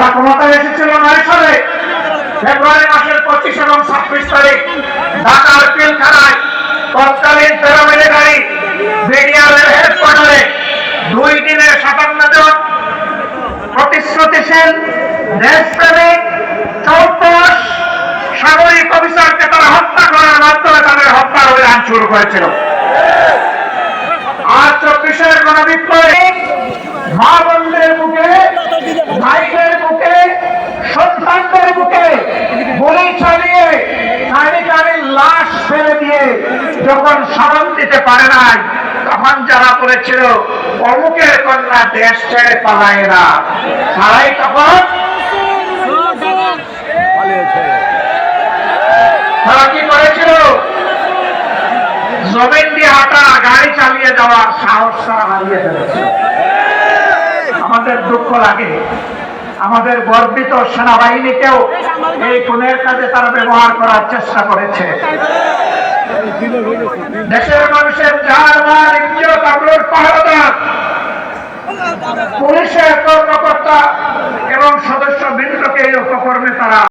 তারা ক্ষমতায় এসেছিল নয় সালে। ফেব্রুয়ারি মাসের পঁচিশ এবং ছাব্বিশ তারিখ ঢাকার পিলখানায় তৎকালীন প্যারামিলিটারি বিডিআরের হেডকোয়ার্টারে দুই দিনের সাতান্ন জন প্রতিশ্রুতিশীল দেশপ্রেমিক চৌপস সামরিক অফিসারকে তারা হত্যা করার মাধ্যমে তাদের হত্যার অভিযান শুরু করেছিল। আজ চব্বিশের গণবিপ্লবে মা ফেলে দিয়ে যখন শরণ দিতে পারে নাই, তখন যারা বলেছিল, অমুকের কন্যা দেশ ছেড়ে পালায় না, তারাই তখন তারা কি করেছিল? জমিন দিয়ে হাঁটা, গাড়ি চালিয়ে যাওয়ার সাহস তারা হারিয়ে আমাদের দুঃখ লাগে। আমাদের গর্বিত সেনাবাহিনীকেও এই খুনের কাজে তারা ব্যবহার করার চেষ্টা করেছে। দেশের মানুষের যার মার ইজ্জত আগ্রহ পাহাড়দার পুলিশের কর্মকর্তা এবং সদস্য বৃন্দকে এই উপকর্মে তারা